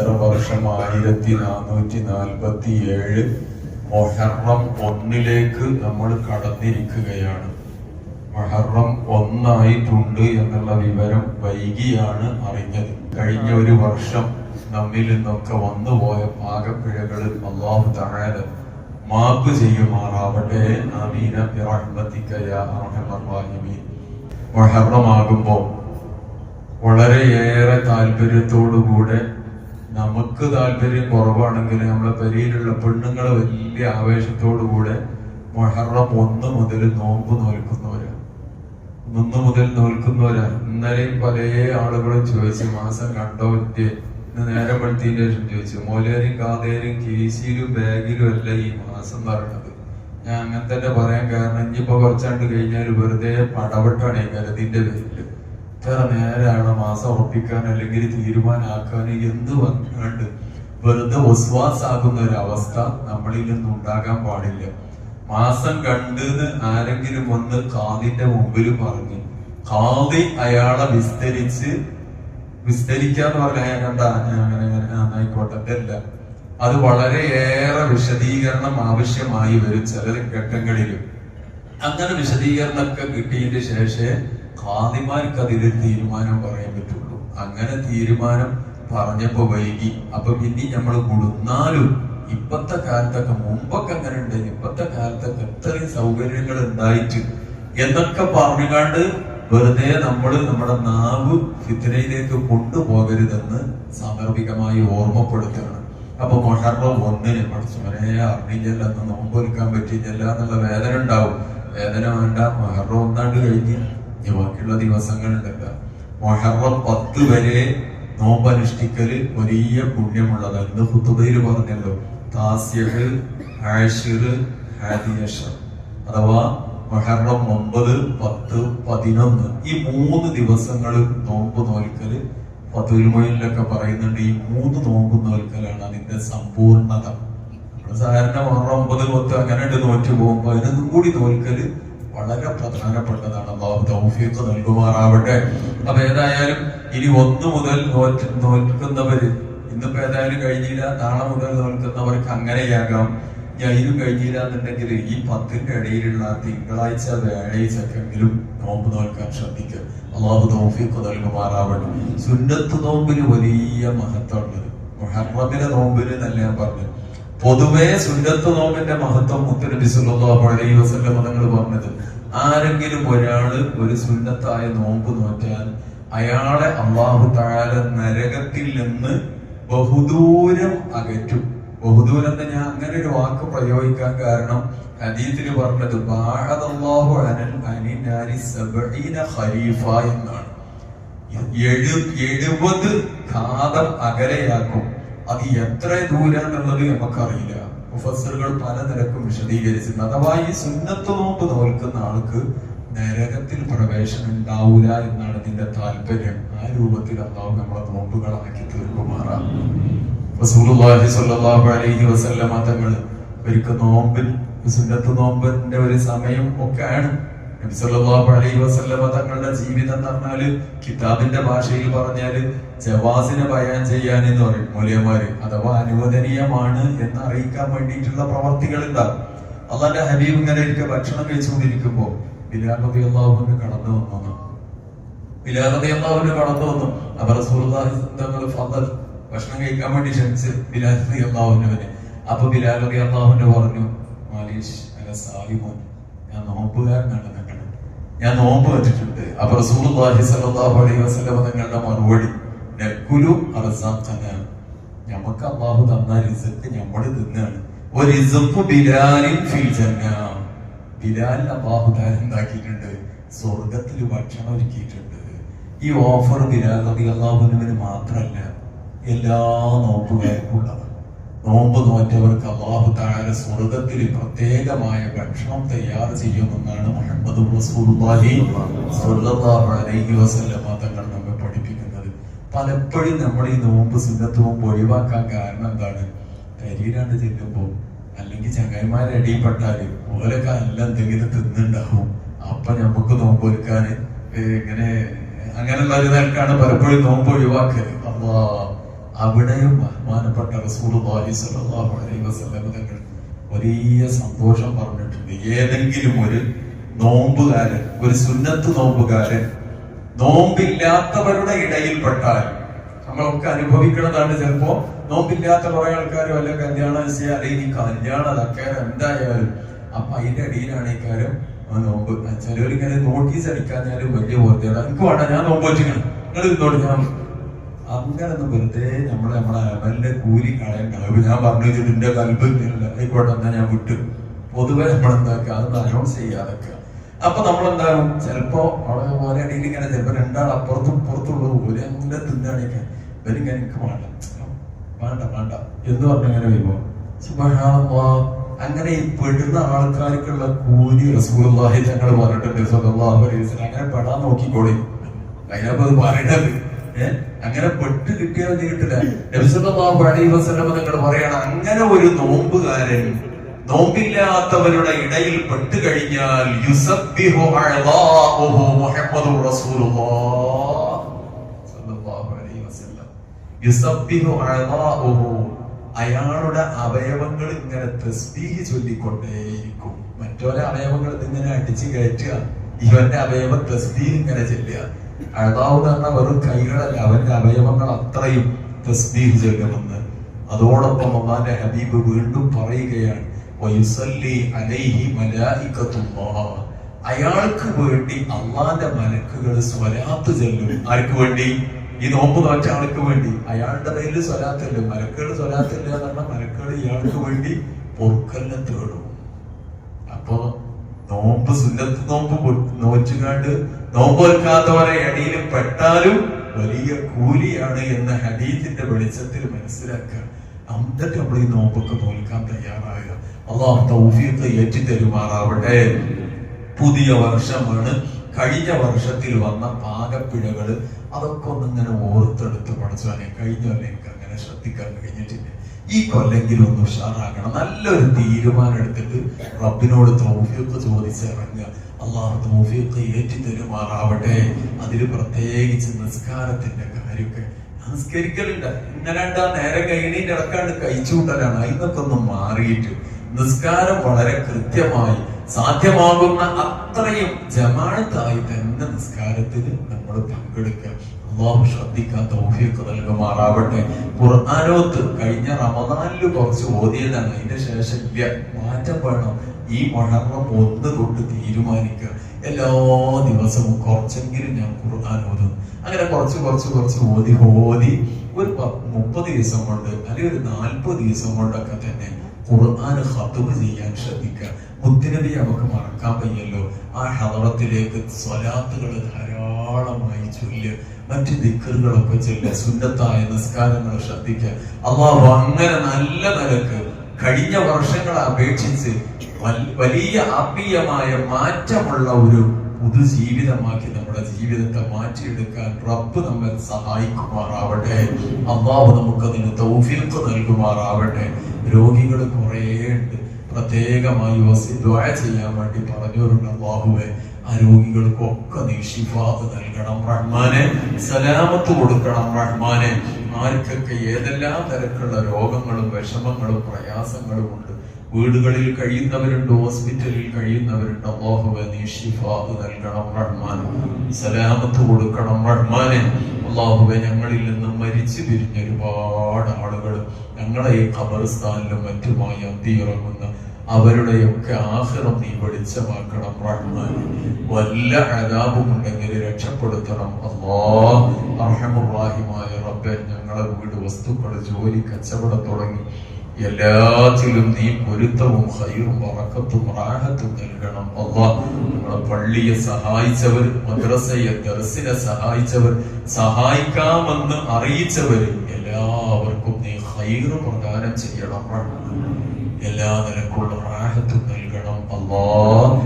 ഹിജറ വർഷം ആയിരത്തി നാനൂറ്റി നാൽപ്പത്തി ഏഴ് മൊഹറം ഒന്നിലേക്ക് നമ്മൾ കടന്നിരിക്കുകയാണ്. മൊഹറം ഒന്നായിട്ടുണ്ട് എന്നുള്ള വിവരം വൈകിയാണ് അറിഞ്ഞത്. കഴിഞ്ഞ ഒരു വർഷം നമ്മിൽ നിന്നൊക്കെ വന്നുപോയ പാകപ്പിഴകൾ അള്ളാഹു താഴെ മാപ്പ് ചെയ്യുമാറാവട്ടെ. ആമീന മൊഹറമാകുമ്പോൾ വളരെയേറെ താല്പര്യത്തോടുകൂടെ നമുക്ക് താല്പര്യം കുറവാണെങ്കിൽ നമ്മളെ പെരിയിലുള്ള പെണ്ണുങ്ങൾ വലിയ ആവേശത്തോടുകൂടെ മൊഹറം ഒന്ന് മുതൽ നോമ്പ് നോൽക്കുന്നവരാണ് ഒന്ന് മുതൽ നോൽക്കുന്നവരാണ് ഇന്നലെയും പല ആളുകളും ചോദിച്ചു മാസം കണ്ടോ ഇല്ലേ? നേരം വെളുത്തതിന്റെ ശേഷം ചോദിച്ചു മോലേരും കാതേരും കേസിയിലും ബാഗിലും അല്ല ഈ മാസം പറയണത്. ഞാൻ അങ്ങനെ തന്നെ പറയാൻ കാരണം ഇനിയിപ്പോ കുറച്ചാണ്ട് കഴിഞ്ഞാൽ വെറുതെ പടവട്ടാണ് കരുതിന്റെ പേരിൽ. ഇത്ര നേരാണ് മാസം ഉറപ്പിക്കാൻ അല്ലെങ്കിൽ തീരുമാനാക്കാൻ എന്ത് വന്നിട്ടുണ്ട്? വെറുതെ ഒസ്വാസാകുന്ന ഒരു അവസ്ഥ നമ്മളിൽ നിന്ന് ഉണ്ടാകാൻ പാടില്ല. മാസം കണ്ടെന്ന് ആരെങ്കിലും ഒന്ന് കാതിന്റെ മുമ്പിൽ പറഞ്ഞു. കാതി അയാളെ വിസ്തരിച്ച് വിസ്തരിക്കാന്ന് കണ്ട ഞാൻ അങ്ങനെ അങ്ങനെ ആയിക്കോട്ടെ അത് വളരെയേറെ വിശദീകരണം ആവശ്യമായി വരും ചില ഘട്ടങ്ങളിലും. അങ്ങനെ വിശദീകരണമൊക്കെ കിട്ടിയതിന് ശേഷമേ ഖാദിമാർക്ക് അതിലൊരു തീരുമാനം പറയാൻ പറ്റുള്ളൂ. അങ്ങനെ തീരുമാനം പറഞ്ഞപ്പോ വൈകി. അപ്പൊ പിന്നെ നമ്മൾ കൊടുന്നാലും ഇപ്പത്തെ കാലത്തൊക്കെ മുമ്പൊക്കെ അങ്ങനെ ഉണ്ട് ഇപ്പത്തെ കാലത്തൊക്കെ എത്രയും സൗകര്യങ്ങൾ ഉണ്ടായിട്ട് എന്നൊക്കെ പറഞ്ഞുകൊണ്ട് വെറുതെ നമ്മൾ നമ്മുടെ നാവ് ഫിത്തിനയിലേക്ക് കൊണ്ടുപോകരുതെന്ന് സാന്ദർഭികമായി ഓർമ്മപ്പെടുത്തുകയാണ്. അപ്പൊ മൊഹറം ഒന്നിന് പഠിച്ചവരെ അറിഞ്ഞില്ല നോമ്പൊരുക്കാൻ പറ്റിയില്ല എന്നുള്ള വേദന ഉണ്ടാവും. വേദന വേണ്ട മൊഹറം ഒന്നാണ്ട് കഴിഞ്ഞ് ബാക്കിയുള്ള ദിവസങ്ങളുണ്ടല്ലോ. മൊഹറം പത്ത് വരെ നോമ്പ് അനുഷ്ഠിക്കൽ വലിയ പുണ്യമുള്ളതാണ്. ഇന്ന് കുത്തുബയിൽ പറഞ്ഞല്ലോ താസ്യഹ് ആഷിറ് ഹാദിയഷ അഥവാ മൊഹറം ഒമ്പത് പത്ത് പതിനൊന്ന്. ഈ മൂന്ന് ദിവസങ്ങൾ നോമ്പ് നോൽക്കൽ പത്തുരുമയിലൊക്കെ പറയുന്നുണ്ട്. ഈ മൂന്ന് നോമ്പ് നോൽക്കലാണ് അതിന്റെ സമ്പൂർണത. സാധാരണ മൊഹറം ഒമ്പത് പത്ത് അങ്ങനെ നോറ്റ് പോകുമ്പോ അതിനൊന്നും കൂടി നോൽക്കൽ വളരെ പ്രധാനപ്പെട്ടതാണ്. അള്ളാഹു തൗഫീഖ് നൽകുമാറാവട്ടെ. അപ്പൊ ഏതായാലും ഇനി ഒന്ന് മുതൽ നോൽക്കുന്നവര് ഇന്നിപ്പോ ഏതായാലും കഴിഞ്ഞില്ല. നാളെ മുതൽ നോൽക്കുന്നവർക്ക് അങ്ങനെയാകാം. ഇനി അതിനും കഴിഞ്ഞില്ല എന്നുണ്ടെങ്കിൽ ഈ പത്തിന്റെ ഇടയിലുള്ള തിങ്കളാഴ്ച വ്യാഴാഴ്ച എങ്കിലും നോമ്പ് നോക്കാൻ ശ്രദ്ധിക്കുക. അള്ളാഹു തോഫിക്ക് നൽകുമാറാവട്ടെ. സുന്നത്ത് നോമ്പിന് വലിയ മഹത്വമുള്ളത് മുഹറമിലെ നോമ്പിന് തന്നെ ഞാൻ പറഞ്ഞു പൊതുവെ സുന്നത്ത് നോമ്പിന്റെ മഹത്വം മുത്തനബി സല്ലല്ലാഹു അലൈഹി വസല്ലം തങ്ങൾ പറഞ്ഞത് ആരെങ്കിലും ഒരാൾ ഒരു സുന്നത്തായ നോമ്പ് നോറ്റാൽ അയാളെ അള്ളാഹു താഴെ നരകത്തിൽ നിന്ന് ബഹുദൂരം അകറ്റും. ബഹുദൂരം എന്ന് ഞാൻ അങ്ങനെ ഒരു വാക്ക് പ്രയോഗിക്കാൻ കാരണം ഹദീത്തിൽ പറഞ്ഞത് ബാഅദല്ലാഹു അനൽ അനിനാരി സബഈന ഖലീഫ എന്നാണ്. എഴു എഴുപത് ഘാതം അകലെയാക്കും. അത് എത്ര ദൂരം എന്നുള്ളത് നമുക്കറിയില്ല. മുഫസറുകൾ പല നിരക്കും വിശദീകരിച്ചിട്ടുണ്ട്. അഥവാ ഈ സുന്നത്ത് നോമ്പ് നോൽക്കുന്ന ആൾക്ക് നരകത്തിൽ പ്രവേശനം ഉണ്ടാവൂല എന്നാണ് ഇതിന്റെ താല്പര്യം. ആ രൂപത്തിൽ അള്ളാഹു നമ്മളെ നോമ്പുകളാക്കി തീർക്കുമാറാം റസൂലുള്ളാഹി അലൈഹി വസല്ലമ തങ്ങൾ ഒരിക്കൽ നോമ്പിൽ സുന്നത്ത് നോമ്പിന്റെ ഒരു സമയം ഒക്കെ ആണ് വസല്ലമ തങ്ങളുടെ ജീവിതം എന്ന് പറഞ്ഞാൽ കിതാബിന്റെ ഭാഷയിൽ പറഞ്ഞാൽ ജവാസിനെ ഭയാൻ ചെയ്യാൻ എന്ന് പറയും മൂല്യന്മാര്. അഥവാ അനുവദനീയമാണ് എന്ന് അറിയിക്കാൻ വേണ്ടിയിട്ടുള്ള പ്രവർത്തികൾ ഉണ്ടാകും. അള്ളാന്റെ ഹബീബ് ഇങ്ങനെ ഇരിക്കുക ഭക്ഷണം കഴിച്ചുകൊണ്ടിരിക്കുമ്പോ ബിലാൽ റബി അള്ളാഹുവിന് കടന്നു വന്നു ബിലാൽ റബി അള്ളാഹുവിന് കടന്നു വന്നു. റസൂലുള്ളാഹി തങ്ങൾ ഭക്ഷണം കഴിക്കാൻ വേണ്ടി ക്ഷണിച്ച് ബിലാൽ റബി അള്ളാഹുവിനെ അപ്പൊ ബിലാൽ അള്ളാഹുവിന്റെ അള്ളാഹുവിന് പറഞ്ഞു മാലീഷ് അല്ല സാഹിമോൻ ഞാൻ നോമ്പുകാരനാണ്. ഞാൻ നോമ്പ് വെച്ചിട്ടുണ്ട്. അപ്പൊ റസൂലി സലാഹു അലൈഹി വസല്ലം തങ്ങളുടെ മറുപടി നക്കുലു അർസാഖന നമുക്ക് അള്ളാഹു തന്ന റിസക്ക് നമ്മൾ തിന്നാണ്. ബിലാൽ അള്ളാഹു താൻ ഉണ്ടാക്കിയിട്ടുണ്ട് സ്വർഗത്തിൽ ഭക്ഷണം ഒരുക്കിയിട്ടുണ്ട്. ഈ ഓഫർ ബിലാൽ അള്ളാഹുനുവിന് മാത്രമല്ല എല്ലാ നോമ്പുകാർക്കും ഉള്ളതാണ്. നോമ്പ് നോറ്റവർക്ക് അള്ളാഹു താര സ്വർഗത്തിൽ പ്രത്യേകമായ ഭക്ഷണം തയ്യാർ ചെയ്യുമെന്നാണ് മുഹമ്മദ് അലൈഹി വസല്ലമ തങ്ങൾ നമ്മെ പഠിപ്പിക്കുന്നത്. പലപ്പോഴും നമ്മൾ ഈ നോമ്പ് നോമ്പ് ഒഴിവാക്കാൻ കാരണം എന്താണ്? ശരീരാണ്ട് ചെല്ലുമ്പോ അല്ലെങ്കിൽ ചങ്ങായിമാരെ അടിയിൽപ്പെട്ടാൽ ഓരൊക്കെ നല്ല എന്തെങ്കിലും തിന്നുണ്ടാവും. അപ്പൊ നമുക്ക് നോമ്പ് ഒരുക്കാന് ഇങ്ങനെ അങ്ങനെയുള്ള ഒരു നിലക്കാണ് പലപ്പോഴും നോമ്പ് ഒഴിവാക്കൽ. അള്ളാ അവിടെയും ബഹുമാനപ്പെട്ട റസൂലുള്ളാഹി സ്വല്ലല്ലാഹു അലൈഹി വസല്ലം തങ്ങൾ വലിയ സന്തോഷം പറഞ്ഞിട്ടുണ്ട്. ഏതെങ്കിലും ഒരു നോമ്പുകാരൻ ഒരു സുന്നത്ത് നോമ്പുകാരൻ നോമ്പില്ലാത്തവരുടെ ഇടയിൽപ്പെട്ടാൽ നമ്മളൊക്കെ അനുഭവിക്കുന്നതാണ് ചിലപ്പോ നോമ്പില്ലാത്ത കുറെ ആൾക്കാർ വല്ല കല്യാണം ചെയ്യാൻ അല്ലെങ്കിൽ കല്യാണം അതൊക്കെ എന്തായാലും അപ്പൊ അതിന്റെ അടിയിലാണ് ആ നോമ്പ്. ചിലവരിങ്ങനെ നോട്ടീസ് അടിക്കാഞ്ഞാലും വലിയ ഓർത്തിയാണ് എനിക്ക് വേണ്ട ഞാൻ നോമ്പ് വെച്ചിരിക്കണം. നിങ്ങൾ ഇന്നോട്ട് ഞാൻ ഒന്ന് വെറുതെ നമ്മളെ നമ്മളെ അമലിന്റെ കൂലി കളയണ്ട ഞാൻ പറഞ്ഞു വെച്ചിട്ട് എന്റെ കൽബ് ഇല്ല. ആയിക്കോട്ടെ എന്നാ ഞാൻ വിട്ടു. പൊതുവെ നമ്മൾ എന്താക്കുക അത് അനൗൺസ് ചെയ്യാതൊക്കെ അപ്പൊ നമ്മൾ എന്താകും ചിലപ്പോ അവിടെ ഓരോ അടിയിൽ ഇങ്ങനെ ചിലപ്പോ രണ്ടാൾ അപ്പുറത്തും ഇപ്പുറത്തുള്ളത് പോലെ അങ്ങനെ തിന്നാണിക്കാൻ ഇവരിങ്ങനെ എനിക്ക് വേണ്ട. വേണ്ട വേണ്ട. എന്ന് പറഞ്ഞങ്ങനെ വരുമ്പോ സുബ്ഹാനല്ലാഹ് അങ്ങനെ പെടുന്ന ആൾക്കാർക്കുള്ള കൂലി റസൂലുള്ളാഹി ഞങ്ങൾ പറഞ്ഞിട്ടുണ്ട് അങ്ങനെ പെടാൻ നോക്കിക്കോളി. അതിനപ്പോ അത് പറയണത് അങ്ങനെ പെട്ട് കിട്ടിയാൽ കിട്ടില്ല. നിങ്ങൾ പറയണം അങ്ങനെ ഒരു നോമ്പുകാരൻ നോമ്പില്ലാത്തവരുടെ ഇടയിൽ പെട്ട് കഴിഞ്ഞാൽ മുഹമ്മദു സല്ലല്ലാഹു അലൈഹി വസല്ലം. അയാളുടെ അവയവങ്ങൾ ഇങ്ങനെ തസ്ബീഹ് ചൊല്ലിക്കൊണ്ടേയിരിക്കും. മറ്റോരെ അവയവങ്ങൾ ഇങ്ങനെ അടിച്ചു കയറ്റുക ഇവന്റെ അവയവ തസ്ബീഹ് ഇങ്ങനെ ചെല്ലുക. അഴതാവ് എന്ന് പറഞ്ഞാൽ വെറും കൈകളല്ല അവന്റെ അവയവങ്ങൾ അത്രയും തസ്ബീഹ് ചെയ്യണമെന്ന് അതോടൊപ്പം അള്ളാന്റെ ഹബീബ് വീണ്ടും പറയുകയാണ് അയാൾക്ക് വേണ്ടി അള്ളാന്റെ മലക്കുകൾ സ്വലാത്ത് ചെല്ലും. ആർക്ക് വേണ്ടി? ഈ നോമ്പ് നോറ്റ ആൾക്ക് വേണ്ടി. അയാളുടെ പേരിൽ സ്വലാത്തില്ല മലക്കുകൾ സ്വലാത്തില്ല എന്ന് പറഞ്ഞാൽ മലക്കുകൾ ഇയാൾക്ക് വേണ്ടി പൊറുക്കലിനെ തേടും. അപ്പൊ നോമ്പ് സുന്നത്ത് നോമ്പ് നോച്ചുകാണ്ട് നോമ്പ് വെക്കാത്തവരെ അടിയിൽ പെട്ടാലും വലിയ കൂലിയാണ് എന്ന ഹദീത്തിന്റെ വെളിച്ചത്തിൽ മനസ്സിലാക്കുക. അന്നിട്ട് നമ്മൾ ഈ നോമ്പൊക്കെ നോൽക്കാൻ തയ്യാറാകുക. അള്ളാഹ് തൗഫീഖ് ഏറ്റി തരുമാറാവട്ടെ പുതിയ വർഷമാണ്. കഴിഞ്ഞ വർഷത്തിൽ വന്ന പാകപ്പിഴകൾ അതൊക്കെ ഒന്നിങ്ങനെ ഓർത്തെടുത്ത് പഠിച്ചാനെ കഴിഞ്ഞ എനിക്ക് അങ്ങനെ ശ്രദ്ധിക്കാൻ കഴിഞ്ഞിട്ടില്ല. ഈ കൊല്ലെങ്കിലും ഒന്ന് ഉഷാറാക്കണം നല്ലൊരു തീരുമാനം എടുത്തിട്ട് റബ്ബിനോട് തൗഫീഖ് ചോദിച്ചിറങ്ങുക അള്ളാഹു ഏറ്റി തരുമാറാവട്ടെ അതിൽ പ്രത്യേകിച്ച് നിസ്കാരത്തിന്റെ കാര്യമൊക്കെ നിസ്കരിക്കലുണ്ട് ഇന്നലെ രണ്ടാ നേരം കഴിഞ്ഞിട്ട് ഇടക്കാണ്ട് കഴിച്ചുകൂട്ടലാണ് അതിനൊക്കെ ഒന്ന് മാറിയിട്ട് നിസ്കാരം വളരെ കൃത്യമായി സാധ്യമാകുന്ന അത്രയും ജമാഅത്തായി തന്നെ നിസ്കാരത്തിന് നമ്മൾ പങ്കെടുക്കുക. അള്ളാഹു ശ്രദ്ധിക്കാൻ തൗഫീഖ് നൽകുമാറാവട്ടെ. ഖുർആാനോത്ത് കഴിഞ്ഞ റമദാനിൽ കുറച്ച് ഓതിയതാണ്. അതിന്റെ ശേഷം ഇല്ല. മാറ്റം വേണം. ഈ മൊഹറം ഒന്ന് തൊട്ട് തീരുമാനിക്കുക. എല്ലാ ദിവസവും കുറച്ചെങ്കിലും ഞാൻ ഖുർആൻ ഓതും. അങ്ങനെ കുറച്ച് കുറച്ച് കുറച്ച് ഓതി ഓതി ഒരു മുപ്പത് ദിവസം കൊണ്ട് അല്ലെങ്കിൽ ഒരു നാൽപ്പത് ദിവസം കൊണ്ടൊക്കെ തന്നെ ഖുർആൻ ഖത്തുബ് ചെയ്യാൻ ശ്രദ്ധിക്കുക. മുത്തുനബി നമുക്ക് മറക്കാൻ വയ്യല്ലോ. ആ ഹദറത്തിലേക്ക് സ്വലാത്തുകൾ ധാരാളമായി ചൊല്ല് മറ്റ് ദിക്കറുകളൊക്കെ ചൊല്ല് സുന്നത്തായ നിസ്കാരങ്ങൾ ശ്രദ്ധിക്കുക. അള്ളാഹു അങ്ങനെ നല്ല നിലയ്ക്ക് കഴിഞ്ഞ വർഷങ്ങളെ അപേക്ഷിച്ച് വലിയ ആത്മീയമായ മാറ്റമുള്ള ഒരു പുതുജീവിതമാക്കി നമ്മുടെ ജീവിതത്തെ മാറ്റിയെടുക്കാൻ റബ്ബ് നമ്മെ സഹായിക്കുമാറാവട്ടെ. നമുക്ക് നമുക്കതിന് തൗഫീഖ് നൽകുമാറാവട്ടെ. രോഗികൾ കുറേ ഉണ്ട് പ്രത്യേകമായി വസി ദ്വാ ചെയ്യാൻ വേണ്ടി പറഞ്ഞവരുണ്ട് അള്ളാഹുവെ. ആ രോഗികൾക്കൊക്കെ നീ ഷിഫാത്ത് നൽകണം റഹ്മാനെ. സലാമത്ത് കൊടുക്കണം റഹ്മാനെ. ആർക്കൊക്കെ ഏതെല്ലാം തരത്തിലുള്ള രോഗങ്ങളും വിഷമങ്ങളും പ്രയാസങ്ങളും ഉണ്ട് വീടുകളിൽ കഴിയുന്നവരുണ്ട് ഹോസ്പിറ്റലിൽ കഴിയുന്നവരുണ്ട്. അള്ളാഹുവെ നീ നൽകണം സലാമത്ത് കൊടുക്കണം ഞങ്ങളിൽ നിന്ന് മരിച്ചു പിരിഞ്ഞ ഒരുപാട് ആളുകൾ ഞങ്ങളെ ഈ ഖബർസ്ഥാനിലും മറ്റുമായി അന്തിയിറങ്ങുന്ന. അവരുടെയൊക്കെ ആഹ്റം നീ വെളിച്ചമാക്കണം റഹ്മാൻ. വല്ല അതാപും ഉണ്ടെങ്കിൽ രക്ഷപ്പെടുത്തണം. അള്ളാഹുറാഹിമായ റബ്ബെ ഞങ്ങളെ വീട് വസ്തുക്കൾ ജോലി കച്ചവടം തുടങ്ങി. എല്ലാത്തിലും നീ പൊരുത്തവും ഹൈറും വറക്കത്തും റാഹത്തും നൽകണം അള്ളാഹ് നമ്മളെ പള്ളിയെ സഹായിച്ചവർ മദ്രസയെ ദർസിനെ സഹായിച്ചവർ സഹായിക്കാമെന്ന് അറിയിച്ചവർ എല്ലാവർക്കും നീ ഹൈറ് പ്രദാനം ചെയ്യണം. എല്ലാ നിലക്കുള്ള റാഹത്തും നൽകണം അള്ളാഹ്